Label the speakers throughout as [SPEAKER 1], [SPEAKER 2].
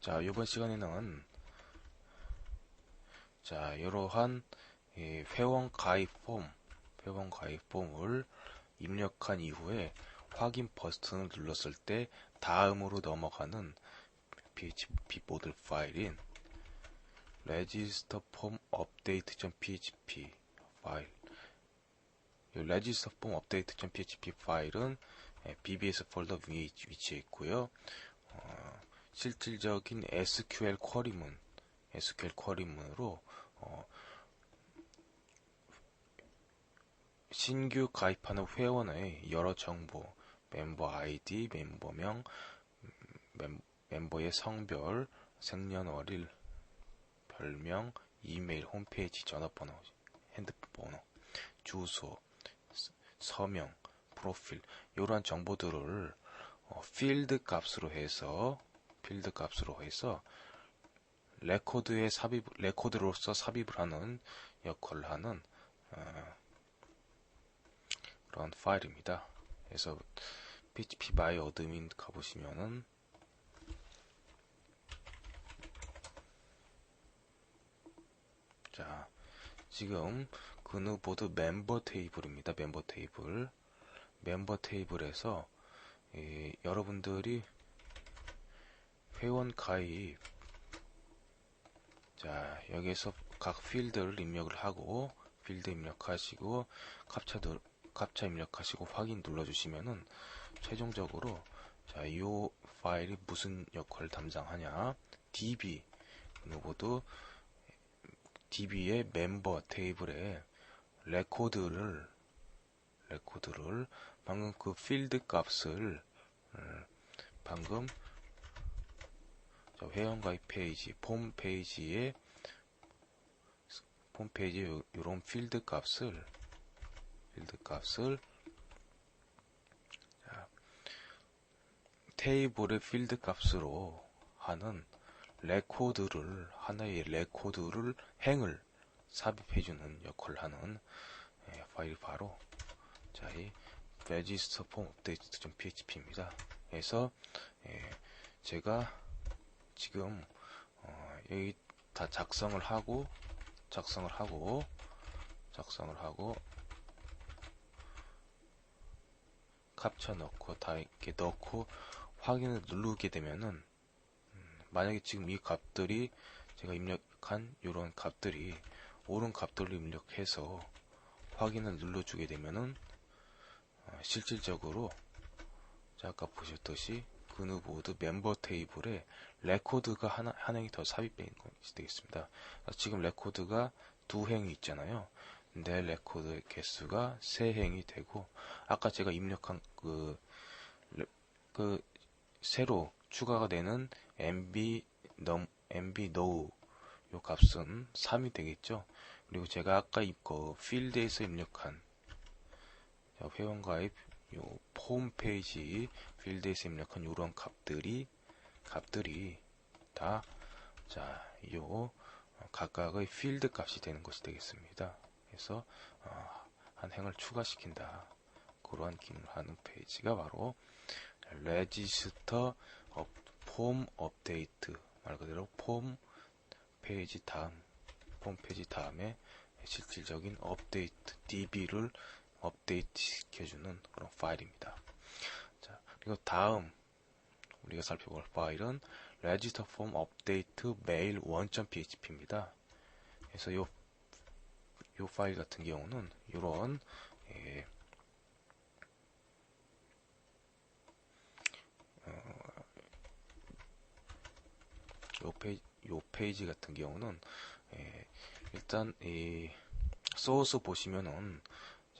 [SPEAKER 1] 자, 이번 시간에는 자, 이러한 회원 가입 폼, 회원 가입 폼을 입력한 이후에 확인 버튼을 눌렀을 때 다음으로 넘어가는 PHP 모듈 파일인 register form update.php 파일 이 register form update.php 파일은 BBS 폴더 위에 위치해 있고요. 어, 실질적인 SQL 쿼리문, SQL 쿼리문으로 어, 신규 가입하는 회원의 여러 정보, 멤버 아이디, 멤버명, 멤, 멤버의 성별, 생년월일, 별명, 이메일, 홈페이지, 전화번호, 핸드폰, 주소, 서명, 프로필 이러한 정보들을 어, 필드 값으로 해서 필드 값으로 해서 레코드에 삽입 레코드로서 삽입을 하는 역할을 하는 어, 그런 파일입니다. 그래서 php my admin 가보시면은 자 지금 그누보드 멤버 테이블입니다. 멤버 테이블 멤버 테이블에서 이, 여러분들이 회원 가입. 자 여기에서 각 필드를 입력을 하고 필드 입력하시고 captcha, captcha 입력하시고 확인 눌러주시면은 최종적으로 자, 이 파일이 무슨 역할을 담당하냐? Db 누구도 db의 멤버 테이블에 레코드를 레코드를 방금 그 필드 값을 음, 방금 회원가입 페이지 폼 페이지에 폼 페이지에 이런 필드 값을 필드 값을 자, 테이블의 필드 값으로 하는 레코드를 하나의 레코드를 행을 삽입해주는 역할을 하는 예, 파일이 바로 자, 이 register form update.php입니다. 그래서 예, 제가 지금 어, 여기 다 작성을 하고 작성을 하고 작성을 하고 captcha 넣고 다 이렇게 넣고 확인을 누르게 되면은 음, 만약에 지금 이 값들이 제가 입력한 이런 값들이 옳은 값들을 입력해서 확인을 눌러주게 되면은 어, 실질적으로 아까 보셨듯이 그누보드 멤버 테이블에 레코드가 하나, 한 행이 더 삽입된 것이 되겠습니다. 지금 레코드가 두 행이 있잖아요. 내 레코드의 개수가 세 행이 되고, 아까 제가 입력한 그, 그, 새로 추가가 되는 MB, 넘, MB no 요 값은 3이 되겠죠. 그리고 제가 아까 입고 필드에서 입력한 회원 가입 요 홈페이지 필드에서 입력한 이런 값들이 값들이 다 자, 요 각각의 필드 값이 되는 것이 되겠습니다. 그래서 어, 한 행을 추가시킨다. 그러한 기능을 하는 페이지가 바로 레지스터 폼 업데이트 말 그대로 폼 페이지 다음 폼 페이지 다음에 실질적인 업데이트 db를 업데이트 시켜주는 그런 파일입니다. 자, 그리고 다음 우리가 살펴볼 파일은 register form update mail 1.php입니다. 그래서 요, 요 파일 같은 경우는 이런 예, 어, 요 페이지, 요 페이지 같은 경우는 예, 일단 이 소스 보시면은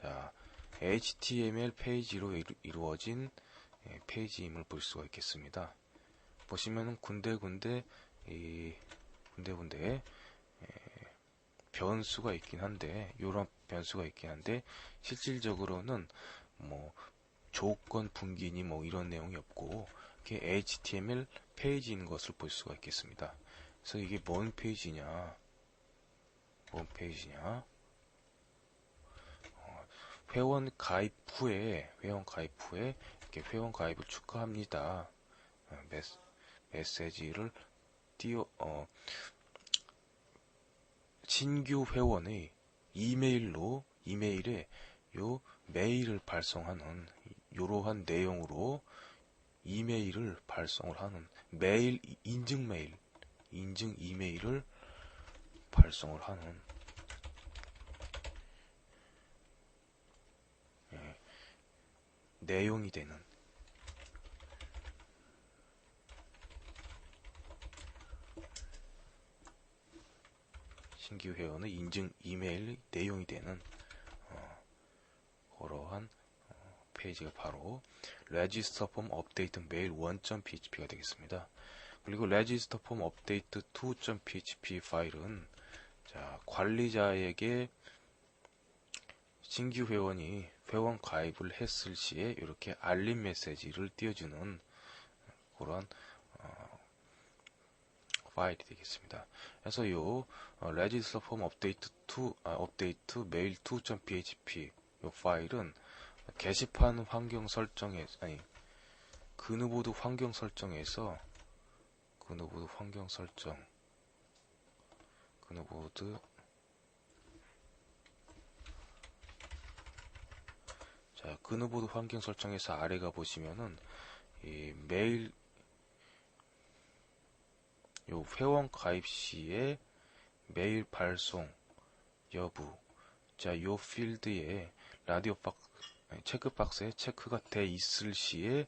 [SPEAKER 1] 자, HTML 페이지로 이루어진 예, 페이지임을 볼 수가 있겠습니다. 보시면은 군데군데 이 군데군데 예, 변수가 있긴 한데 이런 변수가 있긴 한데 실질적으로는 뭐 조건 분기니 뭐 이런 내용이 없고 이게 HTML 페이지인 것을 볼 수가 있겠습니다. 그래서 이게 뭔 페이지냐? 뭔 페이지냐? 회원 가입 후에 회원 가입 후에 이렇게 회원 가입을 축하합니다. 어, 메시, 메시지를 띄어 어, 신규 회원의 이메일로 이메일에 요 메일을 발송하는 이러한 내용으로 이메일을 발송을 하는 메일 인증 메일 인증 이메일을 발송을 하는 내용이 되는 신규 회원의 인증 이메일 내용이 되는 어, 그러한 어, 페이지가 바로 레지스터 폼 업데이트 메일 1.php가 되겠습니다. 그리고 레지스터 폼 업데이트 2.php 파일은 자, 관리자에게 신규 회원이 회원 가입을 했을 시에 이렇게 알림 메시지를 띄워주는 그런 어, 파일이 되겠습니다. 그래서 요 어, 레지스터 폼 업데이트 2 아, 업데이트 메일 2.php 요 파일은 게시판 환경 설정에 아니 그누보드 환경 설정에서 그누보드 환경 설정 그누보드 자 그누보드 환경 설정에서 아래가 보시면은 이 메일 요 회원 가입 시에 메일 발송 여부 자 요 필드에 라디오 박 체크 박스에 체크가 돼 있을 시에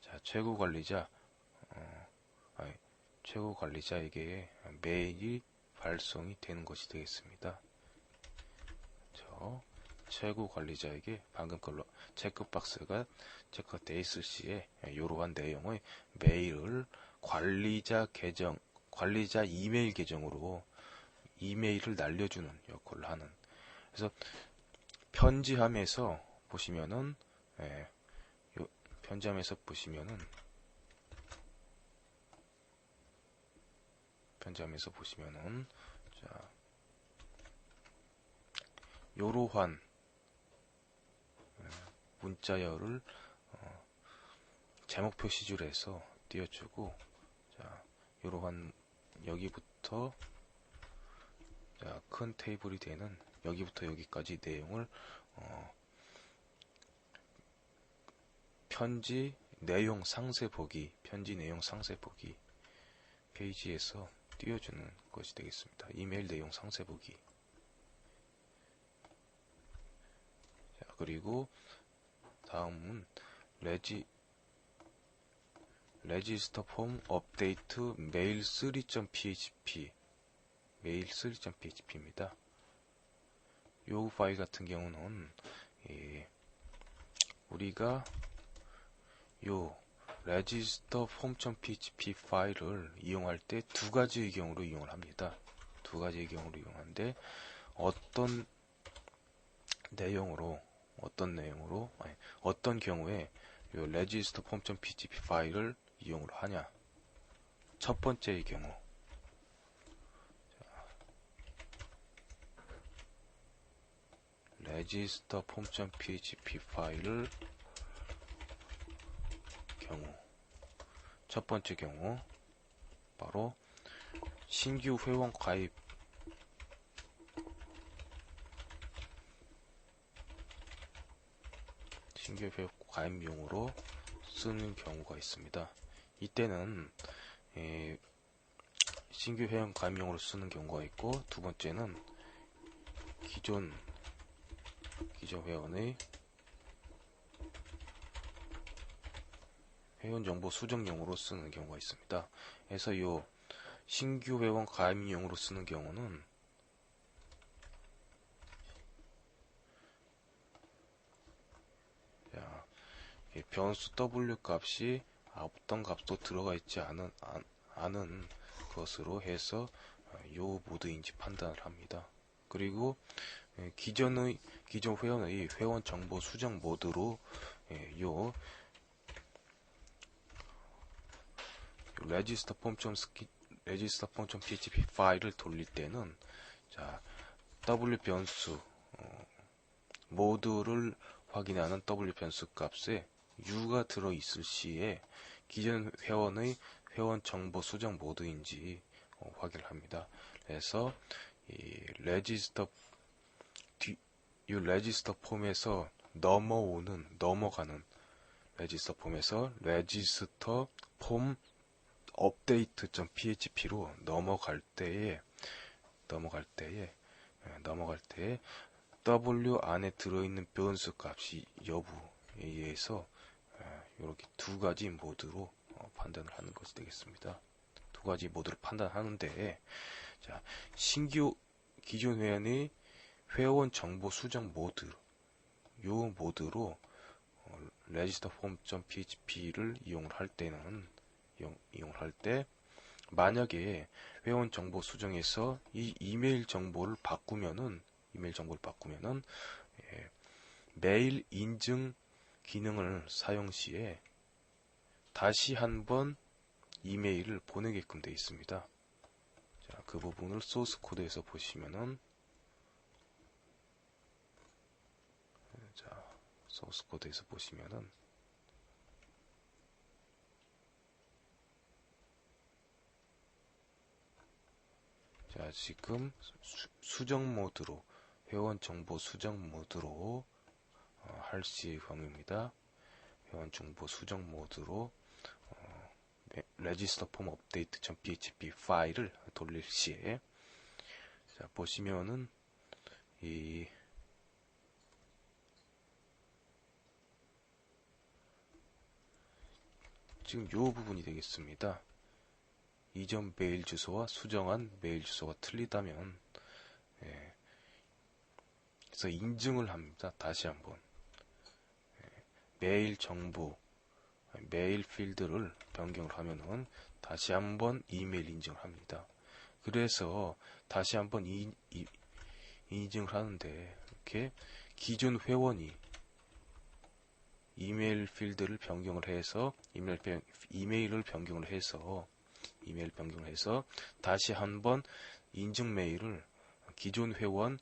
[SPEAKER 1] 자 최고 관리자 어, 아니, 최고 관리자에게 메일이 발송이 되는 것이 되겠습니다. 저 최고 관리자에게 방금 걸로 체크박스가 체크가 돼 있을 시에 이러한 내용의 메일을 관리자 계정 관리자 이메일 계정으로 이메일을 날려주는 역할을 하는. 그래서 편지함에서 보시면은 예, 요 편지함에서 보시면은 편지함에서 보시면은 자 요러한 예, 문자열을 어, 제목 표시줄 해서 띄워주고 자 요러한 여기부터 자, 큰 테이블이 되는 여기부터 여기까지 내용을 어, 편지 내용 상세 보기, 편지 내용 상세 보기 페이지에서 띄워주는 것이 되겠습니다. 이메일 내용 상세 보기. 자, 그리고 다음은 레지 레지스터 폼 업데이트 메일 3.php 메일 3.php입니다. 요 파일 같은 경우는 예, 우리가 요 register form.php 파일을 이용할 때 두 가지의 경우로 이용을 합니다. 두 가지의 경우로 이용하는데 어떤 내용으로 어떤 내용으로 아니, 어떤 경우에 요 register form.php 파일을 이용을 하냐? 첫 번째의 경우 register form.php 파일을 경우 첫 번째 경우 바로 신규 회원 가입 회원 가입용으로 쓰는 경우가 있습니다. 이때는 예, 신규 회원 가입용으로 쓰는 경우가 있고 두 번째는 기존 기존 회원의 회원 정보 수정용으로 쓰는 경우가 있습니다. 그래서 이 신규 회원 가입용으로 쓰는 경우는 변수 W 값이 어떤 값도 들어가 있지 않은, 않은 것으로 해서 이 모드인지 판단을 합니다. 그리고 기존의 기존 회원의 회원 정보 수정 모드로 요 register form.php register form.php 파일을 돌릴 때는 자 w 변수 어, 모드를 확인하는 w 변수 값에 u가 들어 있을 시에 기존 회원의 회원 정보 수정 모드인지 어, 확인을 합니다. 그래서 이 레지스터 뒤, 이 레지스터 폼에서 넘어오는 넘어가는 레지스터 폼에서 레지스터 폼 update.php로 넘어갈 때에 넘어갈 때에 예, 넘어갈 때에 W 안에 들어있는 변수 값이 여부에 의해서 이렇게 두 가지 모드로 어, 판단을 하는 것이 되겠습니다. 두 가지 모드로 판단하는데 자, 신규 기존 회원의 회원 정보 수정 모드 요 모드로 어, register form.php를 이용을 할 때는 이용, 이용을 할 때 만약에 회원 정보 수정에서 이 이메일 정보를 바꾸면은 이메일 정보를 바꾸면은 예, 메일 인증 기능을 사용 시에 다시 한번 이메일을 보내게끔 되어 있습니다. 자, 그 부분을 소스 코드에서 보시면은 자, 소스 코드에서 보시면은 자, 지금 수, 정 모드로 회원 정보 수정 모드로 어, 할시 범위입니다. 회원 정보 수정 모드로 어, register form update.php 파일을 돌릴 시에 자, 보시면은 이 지금 요 부분이 되겠습니다. 이전 메일 주소와 수정한 메일 주소가 틀리다면 예, 그래서 인증을 합니다. 다시 한번 예, 메일 정보 메일 필드를 변경을 하면은 다시 한번 이메일 인증을 합니다. 그래서 다시 한번 이, 이, 인증을 하는데 이렇게 기존 회원이 이메일 필드를 변경을 해서 이메일 변, 이메일을 변경을 해서 이메일 변경을 해서 다시 한번 인증 메일을 기존 회원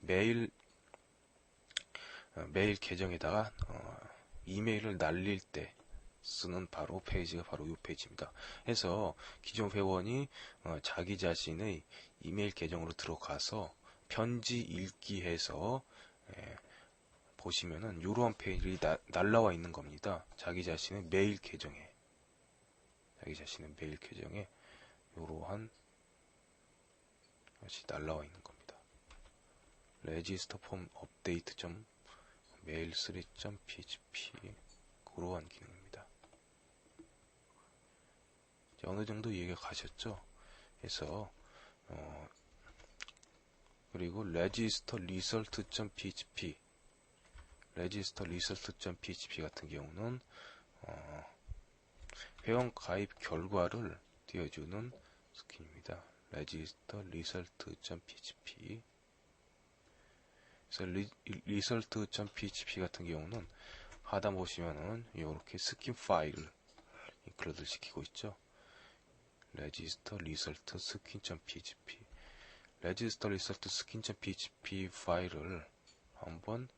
[SPEAKER 1] 메일 어, 메일 계정에다가 어, 이메일을 날릴 때 쓰는 바로 페이지가 바로 이 페이지입니다. 해서 기존 회원이 어, 자기 자신의 이메일 계정으로 들어가서 편지 읽기 해서 예, 보시면은 이러한 페이지 나, 날라와 있는 겁니다. 자기 자신의 메일 계정에 자기 자신의 메일 계정에 이러한 것이 날라와 있는 겁니다. 레지스터 폼 업데이트 점 메일 3.php 그러한 기능입니다. 어느 정도 이해가 가셨죠? 그래서 어, 그리고 register result.php register result.php 같은 경우는 어, 회원 가입 결과를 띄워주는 스킨입니다. register result.php 그래서 result.php 같은 경우는 하단 보시면은 이렇게 스킨 파일을 인클루드 시키고 있죠. register result skin.php register result skin.php 파일을 한번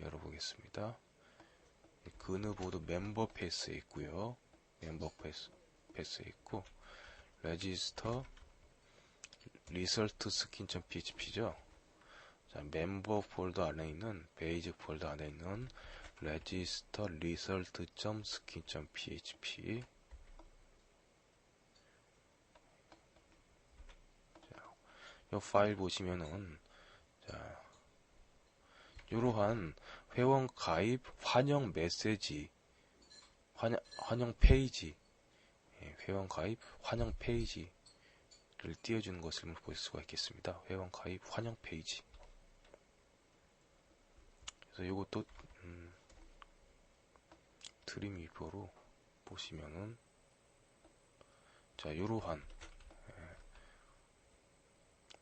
[SPEAKER 1] 열어보겠습니다. 그느보드 멤버 패스에 있고요. 멤버 패스, 패스에 있고 register result skin.php죠. 자, 멤버 폴더 안에 있는 베이직 폴더 안에 있는 register result.skin.php 자, 이 파일 보시면은 자, 이러한 회원 가입 환영 메시지 환영, 환영 페이지 예, 회원 가입 환영 페이지를 띄워주는 것을 볼 수가 있겠습니다. 회원 가입 환영 페이지 그래서 이것도 음, 드림 위버로 보시면은 자 이러한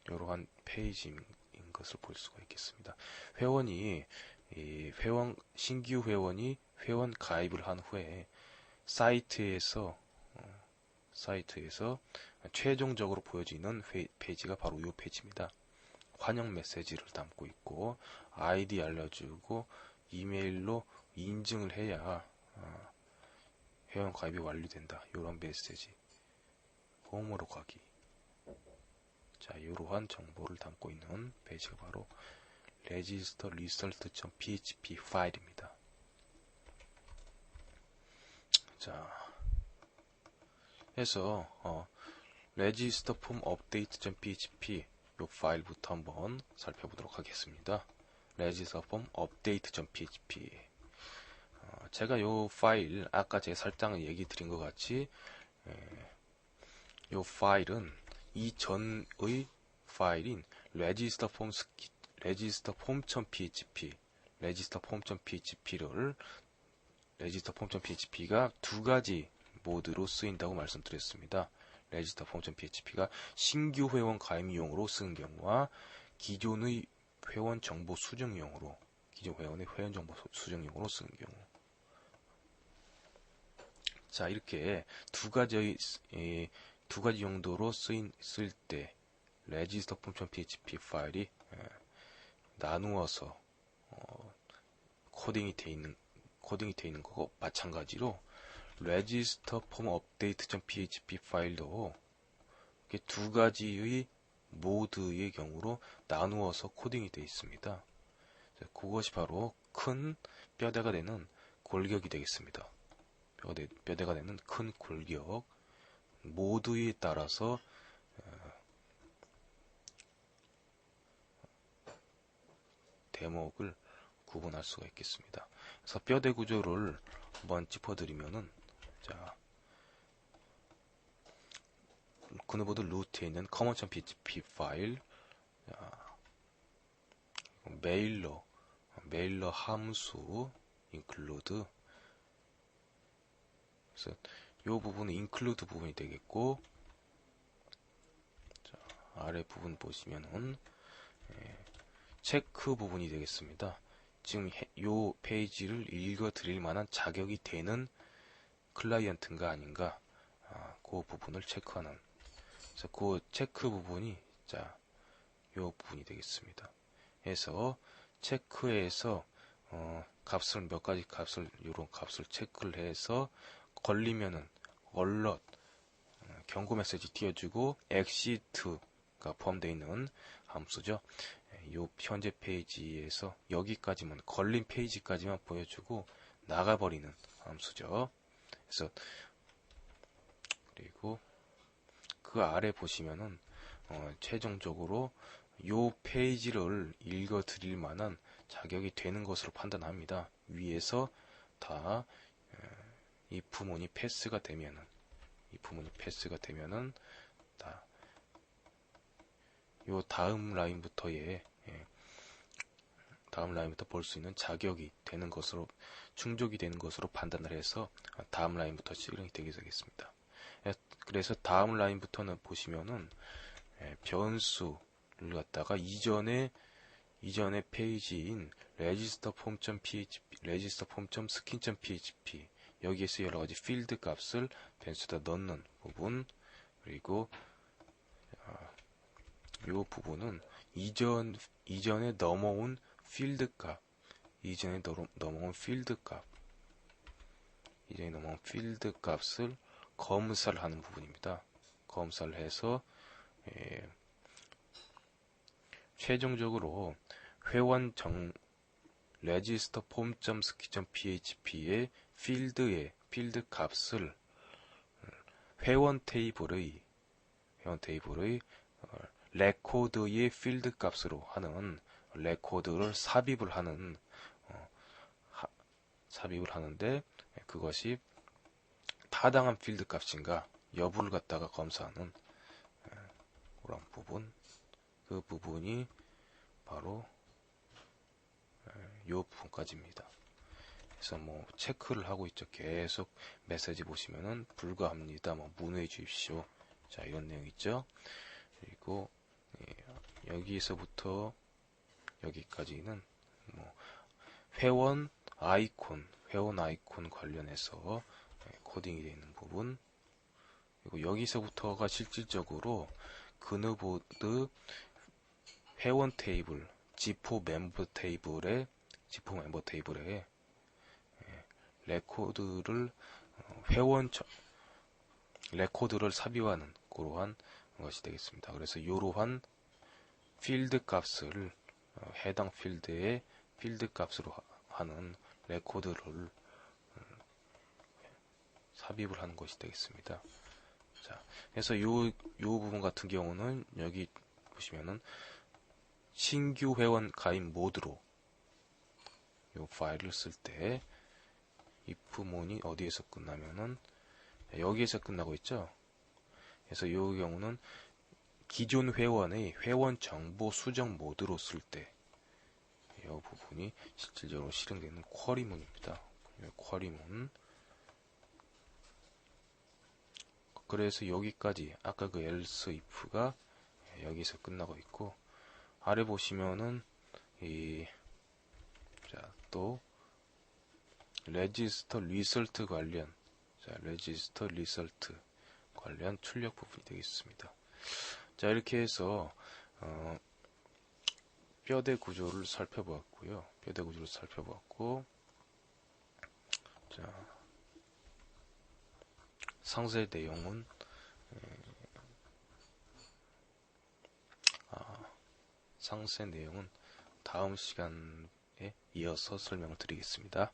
[SPEAKER 1] 이러한 예, 페이지인 것을 볼 수가 있겠습니다. 회원이 회원 신규 회원이 회원 가입을 한 후에 사이트에서 어, 사이트에서 최종적으로 보여지는 회, 페이지가 바로 이 페이지입니다. 환영 메시지를 담고 있고 아이디 알려주고 이메일로 인증을 해야 어, 회원 가입이 완료된다. 이런 메시지 홈으로 가기 자, 이러한 정보를 담고 있는 페이지가 바로 register result.php 파일입니다. 자, 해서 어, register form update.php 이 파일부터 한번 살펴보도록 하겠습니다. register form update.php 어, 제가 이 파일 아까 제가 살짝 얘기 드린 것 같이 이 파일은 이전의 파일인 register form register form.php register form.php를 register form.php가 두 가지 모드로 쓰인다고 말씀드렸습니다. Register form.php가 신규 회원 가입용으로 쓰는 경우와 기존의 회원 정보 수정용으로 기존 회원의 회원 정보 수정용으로 쓰는 경우. 자 이렇게 두 가지의 두 가지 용도로 쓰인 쓸때 register form.php 파일이 나누어서 어, 코딩이 돼 있는 코딩이 돼 있는 거고 마찬가지로 register form update.php 파일도 이렇게 두 가지의 모드의 경우로 나누어서 코딩이 되어 있습니다. 그것이 바로 큰 뼈대가 되는 골격이 되겠습니다. 뼈대, 뼈대가 되는 큰 골격 모드에 따라서 어, 대목을 구분할 수가 있겠습니다. 그래서 뼈대 구조를 한번 짚어드리면은 자 그누보드 루트에 있는 common.php 파일 자, 메일러 메일러 함수 include 그래서 이 부분은 include 부분이 되겠고 자, 아래 부분 보시면은 예, 체크 부분이 되겠습니다. 지금 이 페이지를 읽어 드릴 만한 자격이 되는 클라이언트인가 아닌가 아, 그 부분을 체크하는 그래서 그 체크 부분이 자, 요 부분이 되겠습니다. 해서 체크해서 어, 값을 몇 가지 값을 이런 값을 체크를 해서 걸리면은 얼럿 어, 경고 메시지 띄워주고 exit가 포함되어 있는 함수죠. 예, 요 현재 페이지에서 여기까지만 걸린 페이지까지만 보여주고 나가버리는 함수죠. 그래서 그리고 그 아래 보시면은 어, 최종적으로 요 페이지를 읽어 드릴 만한 자격이 되는 것으로 판단합니다. 위에서 다 이 부문이 패스가 되면은 이 부문이 패스가 되면은 다 요 다음 라인부터의 예, 다음 라인부터 볼 수 있는 자격이 되는 것으로 충족이 되는 것으로 판단을 해서 다음 라인부터 실행이 되게 되겠습니다. 예, 그래서 다음 라인부터는 보시면은 예, 변수를 갖다가 이전에 이전의 페이지인 register form.php, register form.skin.php 여기에서 여러 가지 필드 값을 변수에다 넣는 부분 그리고 이 부분은 이전 이전에 넘어온 필드 값 이전에 넘어온 필드 값 이전에 넘어온 필드 값을 검사를 하는 부분입니다. 검사를 해서 예, 최종적으로 회원 정 register form.ski.php의 필드의 필드 값을 회원 테이블의 회원 테이블의 어, 레코드의 필드 값으로 하는 레코드를 삽입을 하는 어, 하, 삽입을 하는데 그것이 타당한 필드 값인가 여부를 갖다가 검사하는 그런 부분 그 부분이 바로 이 부분까지입니다. 그래서 뭐 체크를 하고 있죠. 계속 메시지 보시면은 불가합니다. 뭐 문의해 주십시오. 자 이런 내용 있죠. 그리고 예, 여기서부터 여기까지는 뭐 회원 아이콘 회원 아이콘 관련해서 예, 코딩이 되어 있는 부분 그리고 여기서부터가 실질적으로 그누보드 회원 테이블 지포 멤버 테이블에 지포 멤버 테이블에 예, 레코드를 어, 회원 레코드를 삽입하는 그러한 것이 되겠습니다. 그래서 이러한 필드 값을 어, 해당 필드의 필드 값으로 하는 레코드를 음, 삽입을 하는 것이 되겠습니다. 자, 그래서 요, 요 부분 같은 경우는 여기 보시면은 신규 회원 가입 모드로 요 파일을 쓸 때 if 문이 어디에서 끝나면은 여기에서 끝나고 있죠. 그래서 이 경우는 기존 회원의 회원 정보 수정 모드로 쓸 때 이 부분이 실질적으로 실행되는 쿼리문입니다. 쿼리문 그래서 여기까지 아까 그 else if가 여기서 끝나고 있고 아래 보시면은 이 자, 또 레지스터 리설트 관련 자, 레지스터 리설트 관련 출력 부분이 되겠습니다. 자, 이렇게 해서 어, 뼈대 구조를 살펴보았고요. 뼈대 구조를 살펴보았고 자, 상세 내용은 아, 상세 내용은 다음 시간에 이어서 설명을 드리겠습니다.